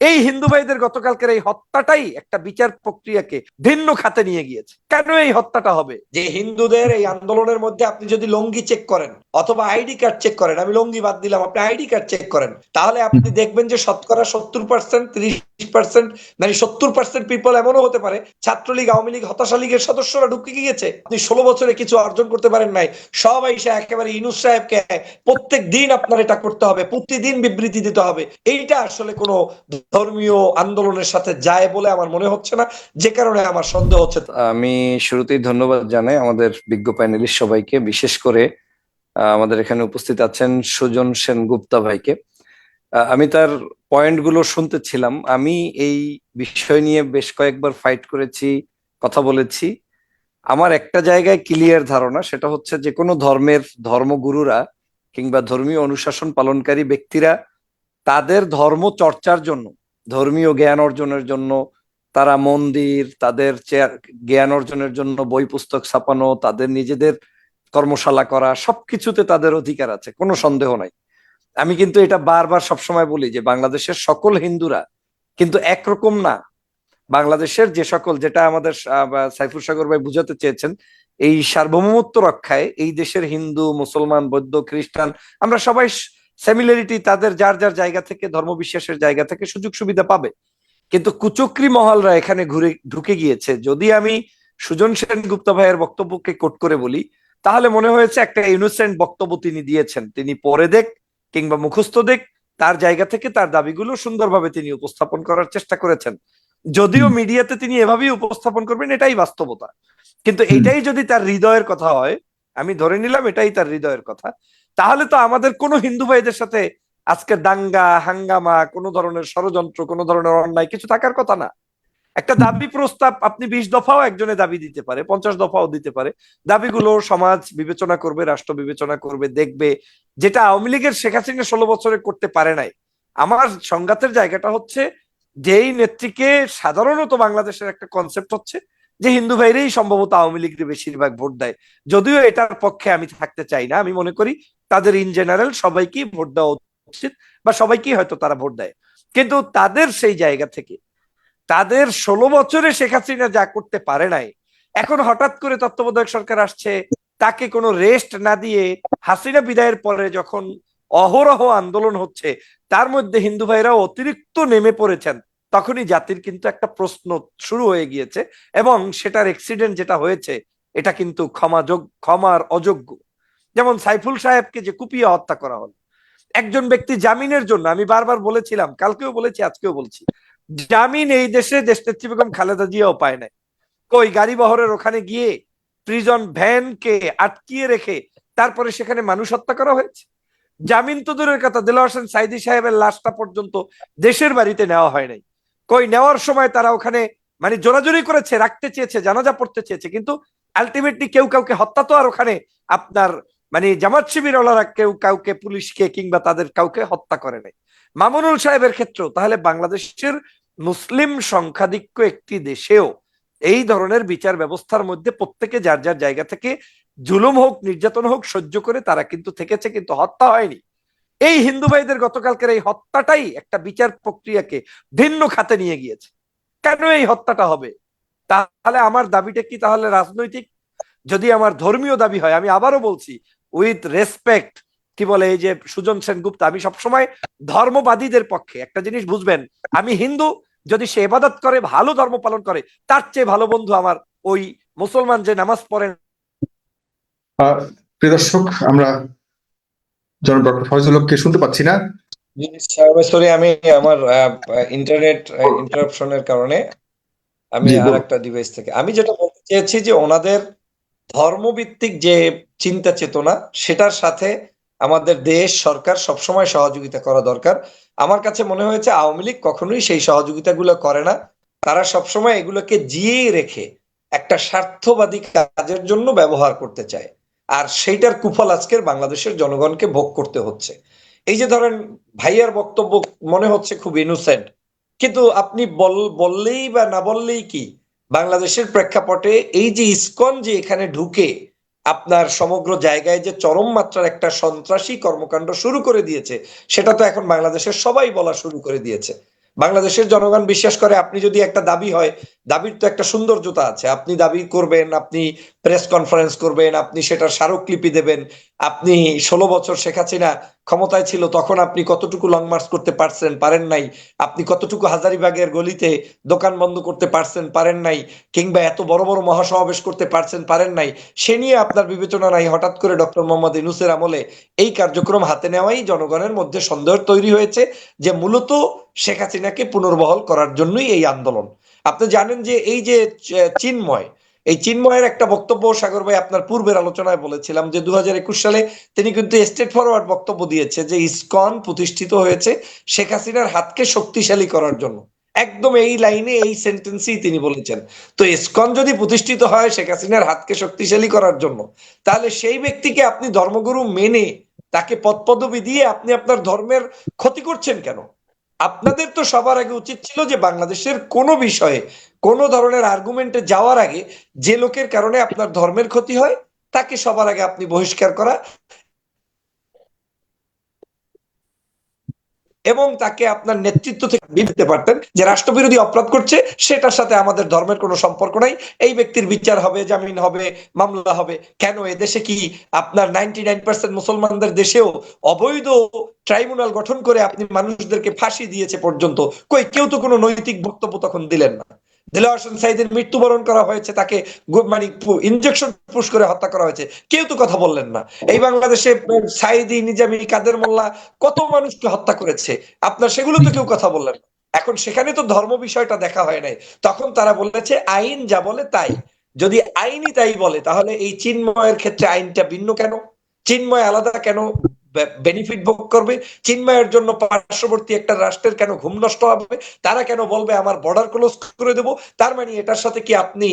এই হিন্দু ভাইদের গতকালকের এই হত্যাটাই একটা বিচার প্রক্রিয়াকে ভিন্ন খাতে নিয়ে গিয়েছে। কেন এই হত্যাটা হবে? যে হিন্দুদের এই আন্দোলনের মধ্যে আপনি যদি লঙ্গি চেক করেন, অথবা আইডি কার্ড চেক করেন, আমি লঙ্গি বাদ দিলাম, আপনি আইডি কার্ড চেক করেন, তাহলে আপনি দেখবেন যে শতকরা সত্তর পার্সেন্ট ত্রিশ পার্সেন্ট মানে সত্তর পার্সেন্ট পিপল এমনও হতে পারে, ছাত্রলীগ, আওয়ামী লীগ, হতাশা লীগের সদস্যরা ঢুকে গিয়েছে। আপনি ষোলো বছরে কিছু অর্জন করতে পারেন নাই। সব এসে একেবারে ইনুস সাহেবকে প্রত্যেক দিন আপনার এটা করতে হবে, প্রতিদিন বিবৃতি দিতে হবে। এইটা আসলে কোনো ধর্মীয় আন্দোলনের সাথে যায় বলে আমার মনে হচ্ছে না। যে কারণে আমার সন্দেহ হচ্ছে। আমি শুরুতেই ধন্যবাদ জানাই আমাদের বিজ্ঞ প্যানেলিস্ট সবাইকে। বিশেষ করে আমাদের এখানে উপস্থিত আছেন সুজন সেনগুপ্তা ভাইকে। আমি তার পয়েন্টগুলো শুনতেছিলাম। আমি এই বিষয় নিয়ে বেশ কয়েকবার ফাইট করেছি, কথা বলেছি। আমার একটা জায়গায় ক্লিয়ার ধারণা, সেটা হচ্ছে যে কোনো ধর্মের ধর্মগুরুরা কিংবা ধর্মীয় অনুশাসন পালনকারী ব্যক্তিরা তাদের ধর্ম চর্চার জন্য, ধর্মীয় জ্ঞান অর্জনের জন্য, তারা মন্দির, তাদের চেয়ার, জ্ঞান অর্জনের জন্য বই, পুস্তক ছাপানো, তাদের নিজেদের কর্মশালা করা, সবকিছুতে তাদের অধিকার আছে, কোনো সন্দেহ নাই। আমি কিন্তু এটা বারবার সবসময় বলি যে বাংলাদেশের সকল হিন্দুরা কিন্তু একরকম না। বাংলাদেশের যে সকল, যেটা আমাদের সাইফুল সাগর ভাই বুঝাতে চেয়েছেন, এই সার্বভৌমত্ব রক্ষায় এই দেশের হিন্দু, মুসলমান, বৌদ্ধ, খ্রিস্টান, আমরা সবাই সিমিলারিটি তাদের যার যার জায়গা থেকে, ধর্মবিশ্বাসের জায়গা থেকে সুযোগ সুবিধা পাবে। কিন্তু কুচক্রি মহলরা এখানে ঘুরে, ঢুকে গিয়েছে। যদি আমি সুজন সেন গুপ্তা ভাইয়ের বক্তব্যকে কোট করে বলি, তাহলে মনে হয়েছে একটা ইনোসেন্ট বক্তব্য তিনি দিয়েছেন। তিনি পরে দেখ কিংবা মুখস্থ দেখ তার জায়গা থেকে তার দাবিগুলো সুন্দরভাবে তিনি উপস্থাপন করার চেষ্টা করেছেন। যদিও মিডিয়াতে তিনি এভাবেই উপস্থাপন করবেন এটাই বাস্তবতা। কিন্তু এটাই যদি তার হৃদয়ের কথা হয় আমি ধরে নিলাম এটাই তার হৃদয়ের কথা তাহলে তো আমাদের কোনো হিন্দু ভাইদের সাথে আজকে দাঙ্গা হাঙ্গামা কোনো ধরনের ষড়যন্ত্র কোনো ধরনের অন্যায় কিছু থাকার কথা না। একটা দাবি প্রস্তাব আপনি বিশ দফাও একজনে দাবি দিতে পারে, পঞ্চাশ দফাও দিতে পারে। দাবিগুলো সমাজ বিবেচনা করবে, রাষ্ট্র বিবেচনা করবে, দেখবে। যেটা আওয়ামী লীগের শেখ হাসিনা ষোলো বছরে করতে পারে নাই। আমার সংঘাতের জায়গাটা হচ্ছে, যেই নেত্রীকে সাধারণত বাংলাদেশের একটা কনসেপ্ট হচ্ছে, যে হিন্দু ভাইরেই সম্ভবত আওয়ামী লীগের বেশিরভাগ ভোট দেয়। যদিও এটার পক্ষে আমি থাকতে চাই না, আমি মনে করি তাদের ইন জেনারেল সবাইকেই ভোট দেওয়া উচিত বা সবাইকেই হয়তো তারা ভোট দেয়। কিন্তু তাদের সেই জায়গা থেকে তাদের ষোলো বছরে শেখ হাসিনা যা করতে পারে নাই। এখন হঠাৎ করে তত্ত্বাবধায়ক সরকার আসছে, তাকে কোনো রেস্ট না দিয়ে হাসিনা বিদায়ের পরে যখন অহরহ আন্দোলন হচ্ছে, তার মধ্যে হিন্দু ভাইরাও অতিরিক্ত নেমে পড়েছেন। তখনই জাতির কিন্তু একটা প্রশ্ন শুরু হয়ে গিয়েছে এবং সেটার এক্সিডেন্ট যেটা হয়েছে, এটা কিন্তু ক্ষমাযোগ ক্ষমার অযোগ্য। যেমন সাইফুল সাহেবকে যে কুপিয়ে হত্যা করা হলো। একজন ব্যক্তি জামিনের জন্য, আমি বারবার বলেছিলাম, কালকেও বলেছি, আজকেও বলছি জামিন এই দেশে দেশনেত্রী বেগম খালেদা জিয়াও পায় নাই। কই গাড়ি বহরের ওখানে গিয়ে প্রিজন ভ্যানকে আটকিয়ে রেখে তারপরে সেখানে মানুষ হত্যা করা হয়েছে? জামিন তো দূরের কথা দিল হোসেন সাইদি সাহেবের লাশটা পর্যন্ত দেশের বাড়িতে নেওয়া হয় নাই। কই নেওয়ার সময় তারা ওখানে মানে জোরাজোরি করেছে, রাখতে চেয়েছে, জানাজা পড়তে চেয়েছে, কিন্তু আলটিমেটলি কেউ কাউকে হত্যা তো আর ওখানে আপনার মানে জামাত শিবিরওয়ালারা কেউ কাউকে, পুলিশকে কিংবা তাদের কাউকে হত্যা করে নাই। মামুনুল সাহেবের ক্ষেত্রেও, তাহলে বাংলাদেশের মুসলিম সংখ্যাধিক্য একটি দেশেও এই ধরনের বিচার ব্যবস্থার মধ্যে প্রত্যেকে যার যার জায়গা থেকে জুলুম হোক, নির্যাতন হোক, সহ্য করে তারা কিন্তু থেকেছে, কিন্তু হত্যা হয়নি। এই হিন্দু ভাইদের গতকালকের এই হত্যাটাই একটা বিচার প্রক্রিয়াকে ভিন্ন খাতে নিয়ে গিয়েছে। কেন এই হত্যাটা হবে? তাহলে আমার দাবিটা কি তাহলে রাজনৈতিক? যদি আমার ধর্মীয় দাবি হয়, আমি আবারও বলছি উইথ রেসপেক্ট কি বলে এই যে সুজন সেনগুপ্ত, আমি সবসময় ধর্মবাদীদের পক্ষে, একটা জিনিস বুঝবেন, আমি হিন্দু যদি সে এবাদত করে ভালো ধর্ম পালন করে তার চেয়ে ভালো বন্ধু আমার ওই মুসলমান যে নামাজ পড়েন প্রিয় দর্শক আমরা জনাব ডক্টর ফয়জুল হককে শুনতে পাচ্ছি না। সরি আমি আমার ইন্টারনেট ইন্টারাপশনের কারণে আমি আর একটা ডিভাইস থেকে আমি যেটা বলতে চেয়েছি যে ওনাদের ধর্মভিত্তিক যে চিন্তা চেতনা সেটার সাথে আমাদের দেশ, সরকার সবসময় সহযোগিতা করা দরকার। আমার কাছে মনে হয়েছে আওয়ামী লীগ কখনোই সেই সহযোগিতাগুলো করে না। তারা সবসময় এগুলোকে জিয়েই রেখে একটা স্বার্থবাদী কাজের জন্য ব্যবহার করতে চায়। আর সেইটার কুফল আজকের বাংলাদেশের জনগণকে ভোগ করতে হচ্ছে। এই যে ধরেন ভাইয়ার বক্তব্য মনে হচ্ছে খুব ইনোসেন্ট কিন্তু আপনি বল, বললেই বা না বললেই কি? বাংলাদেশের প্রেক্ষাপটে এই যে ইসকন যে এখানে ঢুকে আপনার সমগ্র জায়গায় যে চরম মাত্রার একটা সন্ত্রাসী কর্মকাণ্ড শুরু করে দিয়েছে, সেটা তো এখন বাংলাদেশের সবাই বলা শুরু করে দিয়েছে। বাংলাদেশের জনগণ বিশ্বাস করে আপনি যদি একটা দাবি হয়, দাবির তো একটা সৌন্দর্যতা আছে। আপনি দাবি করবেন, আপনি প্রেস কনফারেন্স করবেন, আপনি সেটার স্মারকলিপি দেবেন। আপনি ষোলো বছর শেখ হাসিনা ক্ষমতায় ছিল, তখন আপনি কতটুকু লং মার্চ করতে পারছেন পারেন নাই? আপনি কতটুকু হাজারিবাগের গলিতে দোকান বন্ধ করতে পারছেন পারেন নাই? কিংবা এত বড় বড় মহাসমাবেশ করতে পারছেন পারেন নাই? সে নিয়ে আপনার বিবেচনা নাই। হঠাৎ করে ডক্টর মোহাম্মদ ইনুসের আমলে এই কার্যক্রম হাতে নেওয়াই জনগণের মধ্যে সন্দেহ তৈরি হয়েছে যে মূলত শেখ হাসিনাকে পুনর্বহল করার জন্যই এই আন্দোলন। আপনি জানেন যে এই যে চিন্ময় এই চিন্ময়ের একটা বক্তব্য, সাগর ভাই আপনার পূর্বের আলোচনায় বলেছিলাম যে দু হাজার একুশ সালে তিনি কিন্তু স্টেট ফরওয়ার্ড বক্তব্য দিয়েছে যে ইসকন প্রতিষ্ঠিত হয়েছে শেখ হাসিনার হাতকে শক্তিশালী করার জন্য। একদম এই লাইনে, এই সেন্টেন্সই তিনি বলেছেন। তো ইসকন যদি প্রতিষ্ঠিত হয় শেখ হাসিনার হাতকে শক্তিশালী করার জন্য, তাহলে সেই ব্যক্তিকে আপনি ধর্মগুরু মেনে তাকে পদপদবি দিয়ে আপনি আপনার ধর্মের ক্ষতি করছেন কেন? আপনাদের তো সবার আগে উচিত ছিল যে বাংলাদেশের কোনো বিষয়ে, কোনো ধরনের আর্গুমেন্টে যাওয়ার আগে যে লোকের কারণে আপনার ধর্মের ক্ষতি হয়, তাকে সবার আগে আপনি বহিষ্কার করা। এবং তাকে আপনার নেতৃত্ব থেকে দিতে পারতেন যে রাষ্ট্রবিরোধী অপরাধ করছে, সেটার সাথে আমাদের ধর্মের কোনো সম্পর্ক নাই। এই ব্যক্তির বিচার হবে, জামিন হবে, মামলা হবে। কেন? এদেশে কি আপনার নাইনটি নাইন পার্সেন্ট মুসলমানদের দেশেও অবৈধ ট্রাইব্যুনাল গঠন করে আপনি মানুষদেরকে ফাঁসি দিয়েছে পর্যন্ত? কই, কেউ তো কোনো নৈতিক বক্তব্য তখন দিলেন না। হোসেন সাইদের মৃত্যুবরণ করা হয়েছে, তাকে মানে ইনজেকশন পুশ করে হত্যা করা হয়েছে। কেউ তো কথা বললেন না। এই বাংলাদেশে সাইদি, নিজামি, কাদের মোল্লা কত মানুষকে হত্যা করেছে? আপনার সেগুলো তো কেউ কথা বললেন না। এখন সেখানে তো ধর্ম বিষয়টা দেখা হয় নাই। তখন তারা বলেছে, আইন যা বলে তাই। যদি আইনই তাই বলে, তাহলে এই চিন্ময়ের ক্ষেত্রে আইনটা ভিন্ন কেন? চিন্ময় আলাদা কেন? বেনিফিট ভোগ করবে। চিন্ময়ের জন্য পার্শ্ববর্তী একটা রাষ্ট্রের কেন ঘুম নষ্ট হবে? তারা কেন বলবে, আমার বর্ডার ক্লোজ করে দেব তার মানে এটার সাথে কি আপনি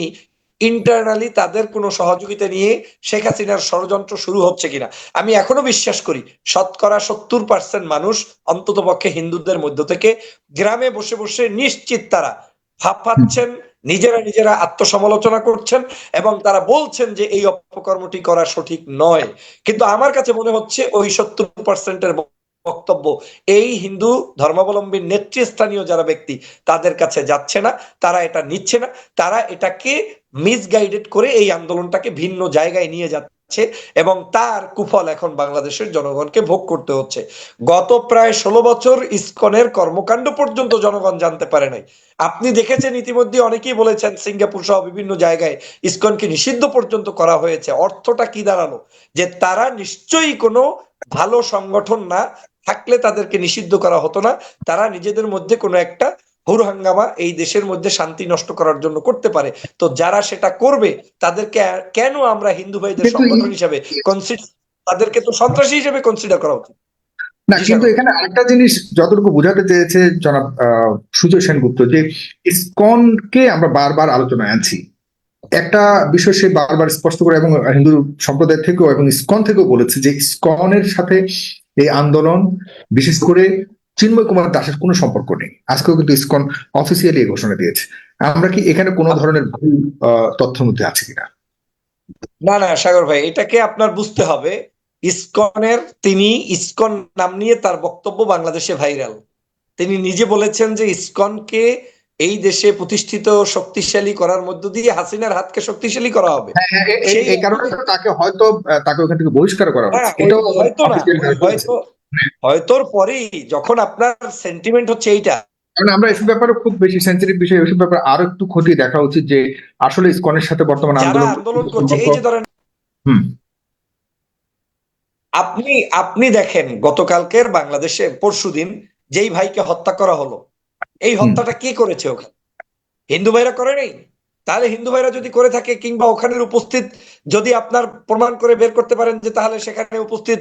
ইন্টারনালি তাদের কোনো সহযোগিতা নিয়ে শেখ হাসিনার ষড়যন্ত্র শুরু হচ্ছে কিনা? আমি এখনও বিশ্বাস করি, শতকরা সত্তর পার্সেন্ট মানুষ অন্তত পক্ষে হিন্দুদের মধ্য থেকে গ্রামে বসে বসে নিশ্চিত তারা ফাঁপাচ্ছেন নিজেরা নিজেরা আত্মসমালোচনা করছেন এবং তারা বলছেন যে এই অপকর্মটি করা সঠিক নয়। কিন্তু আমার কাছে মনে হচ্ছে ওই সত্তর পার্সেন্টের বক্তব্য, এই হিন্দু ধর্মাবলম্বী নেতৃস্থানীয় যারা ব্যক্তি, তাদের কাছে যাচ্ছে না, তারা এটা নিচ্ছে না, তারা এটাকে মিসগাইডেড করে এই আন্দোলনটাকে ভিন্ন জায়গায় নিয়ে যাচ্ছে। এবং তার কুফল এখন বাংলাদেশের জনগণকে ভোগ করতে হচ্ছে। গত প্রায় ষোলো বছর ইসকনের কর্মকাণ্ড পর্যন্ত জনগণ জানতে পারে নাই। আপনি দেখেছেন ইতিমধ্যে অনেকেই বলেছেন সিঙ্গাপুর সহ বিভিন্ন জায়গায় ইসকনকে নিষিদ্ধ পর্যন্ত করা হয়েছে। অর্থটা কি দাঁড়াল? যে তারা নিশ্চয়ই কোনো ভালো সংগঠন না থাকলে তাদেরকে নিষিদ্ধ করা হতো না। তারা নিজেদের মধ্যে কোনো একটা হুর হাঙ্গামা এই দেশের মধ্যে শান্তি নষ্ট করার জন্য করতে পারে। তো যারা সেটা করবে তাদেরকে কেন আমরা হিন্দু ভাইদের সংগঠন হিসাবে কনসিডার তাদেরকে তো সন্ত্রাসী হিসেবে কনসিডার করা উচিত। না কিন্তু এখানে আরেকটা জিনিস যতটুকু বোঝাতে চেয়েছে জনাব আহ, সুজয় সেনগুপ্ত যে ইসকনকে আমরা বারবার আলোচনায় আনছি। একটা বিষয় সে বারবার স্পষ্ট করে এবং হিন্দু সম্প্রদায় থেকেও এবং ইসকন থেকেও বলেছে যে ইসকনের সাথে এই আন্দোলন বিশেষ করে চিন্ময় কুমার দাসের কোনো সম্পর্ক নেই। আজকেও কিন্তু ইসকন অফিসিয়ালি ঘোষণা দিয়েছে। আমরা কি এখানে কোনো ধরনের ভুল তথ্যের মধ্যে আছে কিনা? না না সাগর ভাই এটাকে আপনার বুঝতে হবে। ইসকনের তিনি ইসকন নাম নিয়ে তার বক্তব্য বাংলাদেশে ভাইরাল। তিনি নিজে বলেছেন যে ইসকনকে এই দেশে প্রতিষ্ঠিত শক্তিশালী করার মধ্য দিয়ে হাসিনার হাতকে শক্তিশালী করা হবে। হ্যাঁ, সেই- এই কারণে তাকে হয়তো তাকে ওখান থেকে বহিষ্কার করা হ্যাঁ হচ্ছে। এটাও হয়তো হয়তোর পরেই যখন আপনার সেন্টিমেন্ট হচ্ছে এইটা। কারণ আমরা এসব ব্যাপারে খুব বেশি সেন্সিটিভ বিষয় এসব ব্যাপারে আরও একটু খতিয়ে দেখা উচিত যে আসলে ইসকনের সাথে বর্তমান আন্দোলন আন্দোলন করছে এই যে ধরেন হুম। আপনি আপনি দেখেন গতকালকের বাংলাদেশে পরশুদিন যেই ভাইকে হত্যা করা হলো এই হত্যাটা কে করেছে ওখানে? হিন্দু ভাইরা করে নাই? তাহলে হিন্দু ভাইরা যদি করে থাকে কিংবা ওখানের উপস্থিত যদি আপনার প্রমাণ করে বের করতে পারেন যে তাহলে সেখানে উপস্থিত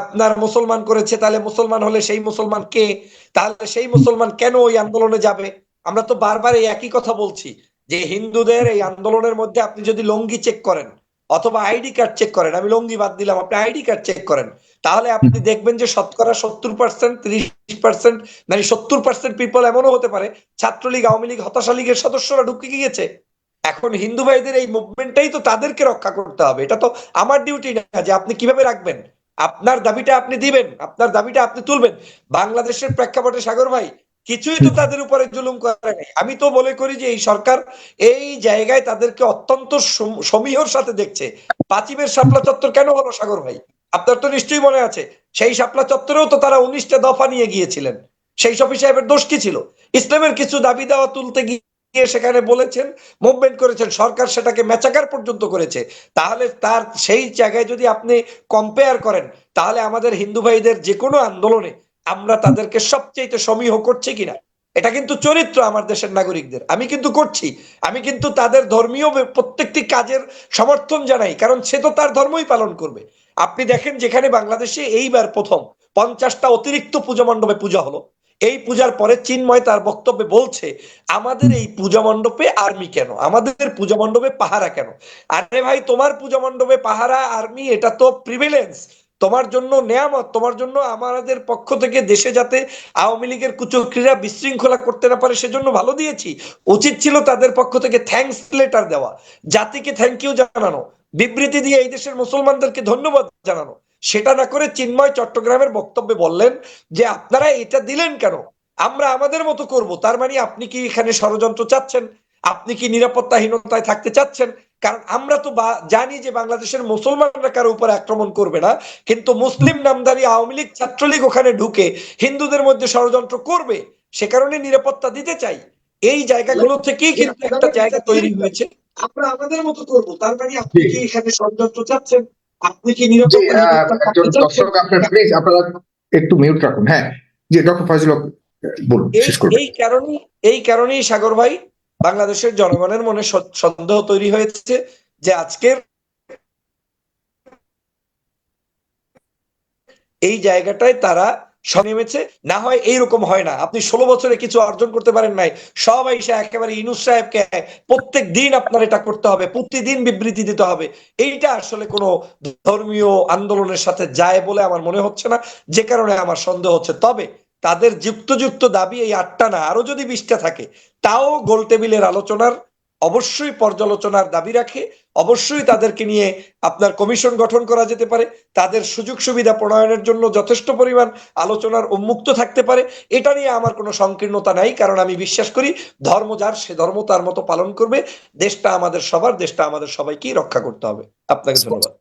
আপনার মুসলমান করেছে, তাহলে মুসলমান হলে সেই মুসলমান কে? তাহলে সেই মুসলমান কেন ওই আন্দোলনে যাবে? আমরা তো বারবার এই একই কথা বলছি যে হিন্দুদের এই আন্দোলনের মধ্যে আপনি যদি লঙ্গি চেক করেন অথবা আইডি কার্ড চেক করেন, আমি লঙ্গি বাদ দিলাম, আপনি আইডি কার্ড চেক করেন, তাহলে আপনি দেখবেন যে শতকরা সত্তর পার্সেন্ট ত্রিশ পার্সেন্ট মানে সত্তর পার্সেন্ট পিপল এমনও হতে পারে, ছাত্রলীগ, আওয়ামী লীগ, হতাশা লীগের সদস্যরা ঢুকে গিয়েছে। এখন হিন্দু ভাইদের এই মুভমেন্টটাই তো তাদেরকে রক্ষা করতে হবে। এটা তো আমার ডিউটি না যে আপনি কীভাবে রাখবেন? আপনার দাবিটা আপনি দিবেন, আপনার দাবিটা আপনি তুলবেন। বাংলাদেশের প্রেক্ষাপটে সাগর ভাই, কিছুই তো তাদের উপরে জুলুম করে নাই। আমি তো মনে করি যে এই সরকার এই জায়গায় তাদেরকে অত্যন্ত সমীহর সাথে দেখছে। পাঁচিমের শাপলা চত্বর কেন হলো সাগর ভাই? আপনার তো নিশ্চয়ই মনে আছে, সেই শাপলা চত্বরেও তো তারা উনিশটা দফা নিয়ে গিয়েছিলেন। সেই শফি সাহেবের দোষ কি ছিল? ইসলামের কিছু দাবি দেওয়া তুলতে গিয়ে সেখানে বলেছেন মুভমেন্ট করেছেন, সরকার সেটাকে মেচাকার পর্যন্ত করেছে। তাহলে তার সেই জায়গায় যদি আপনি কম্পেয়ার করেন, তাহলে আমাদের হিন্দু ভাইদের যে কোনো আন্দোলনে আমরা তাদেরকে সবচেয়ে সমীহ করছি কিনা? এটা কিন্তু চরিত্র আমার দেশের নাগরিকদের। আমি কিন্তু করছি। আমি কিন্তু তাদের ধর্মীয় প্রত্যেকটি কাজের সমর্থন জানাই, কারণ সে তো তার ধর্মই পালন করবে। আপনি দেখেন যেখানে বাংলাদেশে এইবার প্রথম পঞ্চাশটা অতিরিক্ত পূজা মণ্ডপে পূজা হলো। এই পূজার পরে চিন্ময় তার বক্তব্যে বলছে, আমাদের এই পূজা মণ্ডপে আর্মি কেন? আমাদের পূজা মণ্ডপে পাহারা কেন? আরে ভাই, তোমার পূজা মণ্ডপে পাহারা, আর্মি, এটা তো প্রিভিলেন্স তোমার জন্য নেয়ামত, তোমার জন্য আমাদের পক্ষ থেকে দেশে যাতে আওয়ামী লীগের কুচক্রীরা বিশৃঙ্খলা করতে না পারে, সেজন্য ভালো দিয়েছি। উচিত ছিল তাদের পক্ষ থেকে থ্যাঙ্কস লেটার দেওয়া। জাতিকে থ্যাংক ইউ জানানো। বিবৃতি দিয়ে এই দেশের মুসলমানদেরকে ধন্যবাদ জানানো। সেটা না করে চিন্ময় চট্টগ্রামের বক্তব্যে বললেন যে আপনারা এটা দিলেন কেন? আমরা আমাদের মতো করব। তার মানে আপনি কি এখানে ষড়যন্ত্র চাচ্ছেন? আপনি কি নিরাপত্তাহীনতায় থাকতে চাচ্ছেন? কারণ আমরা তো বা- জানি যে বাংলাদেশের মুসলমানরা কারও উপর আক্রমণ করবে না কিন্তু মুসলিম নামদারি আওয়ামী লীগ ছাত্রলীগ ওখানে ঢুকে হিন্দুদের মধ্যে ষড়যন্ত্র করবে। সে কারণে নিরাপত্তা দিতে চাই। এই জায়গাগুলো থেকেই কিন্তু একটা জায়গা তৈরি হয়েছে। আমরা আমাদের মতো করব। তার মানে আপনি কি এখানে ষড়যন্ত্র চাচ্ছেন? আপনি কি দর্শক আপনার প্লিজ আপনারা একটু মিউট রাখুন। হ্যাঁ জি ডক্টর ফয়জুল বলুন এই এই কারণেই এই কারণেই সাগর ভাই বাংলাদেশের জনগণের মনে সন্দেহ তৈরি হয়েছে যে আজকের এই জায়গাটায় তারা নেমেছে, না হয় এইরকম হয় না। আপনি ষোলো বছরে কিছু অর্জন করতে পারেন নাই সবাই আইসা একেবারে ইনুস সাহেবকে প্রত্যেক দিন আপনার এটা করতে হবে, প্রতিদিন বিবৃতি দিতে হবে। এইটা আসলে কোনো ধর্মীয় আন্দোলনের সাথে যায় বলে আমার মনে হচ্ছে না, যে কারণে আমার সন্দেহ হচ্ছে। তবে তাদের যুক্তযুক্ত দাবি এই আটটা না আরও যদি বিশটা থাকে, তাও গোল টেবিলের আলোচনার অবশ্যই পর্যালোচনার দাবি রাখে, অবশ্যই তাদেরকে নিয়ে আপনার কমিশন গঠন করা যেতে পারে, তাদের সুযোগ সুবিধা প্রণয়নের জন্য যথেষ্ট পরিমাণ আলোচনার উন্মুক্ত থাকতে পারে, এটা নিয়ে আমার কোনো সংকীর্ণতা নাই, কারণ আমি বিশ্বাস করি ধর্ম যার, সে ধর্ম তার মতো পালন করবে, দেশটা আমাদের সবার, দেশটা আমাদের সবাইকেই রক্ষা করতে হবে। আপনাকে ধন্যবাদ।